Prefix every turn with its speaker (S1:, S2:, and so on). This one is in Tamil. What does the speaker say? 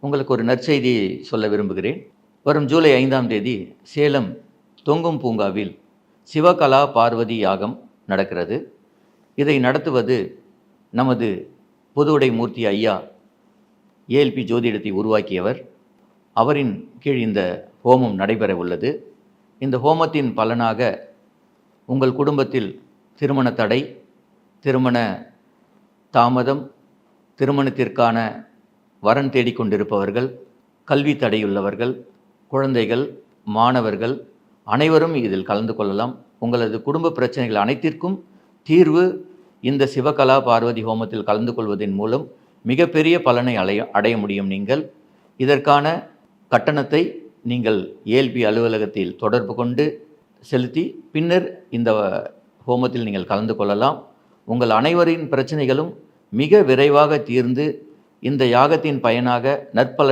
S1: உங்களுக்கு ஒரு நற்செய்தியை சொல்ல விரும்புகிறேன். வரும் ஜூலை ஐந்தாம் தேதி சேலம் தொங்கும் பூங்காவில் சிவகலா பார்வதி யாகம் நடக்கிறது. இதை நடத்துவது நமது பொதுவுடை மூர்த்தி ஐயா ஏஎல்பி ஜோதிடத்தை உருவாக்கியவர். அவரின் கீழ் இந்த ஹோமம் நடைபெற உள்ளது. இந்த ஹோமத்தின் பலனாக உங்கள் குடும்பத்தில் திருமண தடை திருமண தாமதம் திருமணத்திற்கான வரன் தேடிக்கொண்டிருப்பவர்கள் கல்வி தடையுள்ளவர்கள் குழந்தைகள் மாணவர்கள் அனைவரும் இதில் கலந்து கொள்ளலாம். உங்களது குடும்ப பிரச்சனைகள் அனைத்திற்கும் தீர்வு இந்த சிவகலா பார்வதி ஹோமத்தில் கலந்து கொள்வதன் மூலம் மிகப்பெரிய பலனை அடைய அடைய முடியும் நீங்கள். இதற்கான கட்டணத்தை நீங்கள் ஏல்பி அலுவலகத்தில் தொடர்பு கொண்டு செலுத்தி பின்னர் இந்த ஹோமத்தில் நீங்கள் கலந்து கொள்ளலாம். உங்கள் அனைவரின் பிரச்சனைகளும் மிக விரைவாக தீர்ந்து இந்த யாகத்தின் பயனாக நற்பல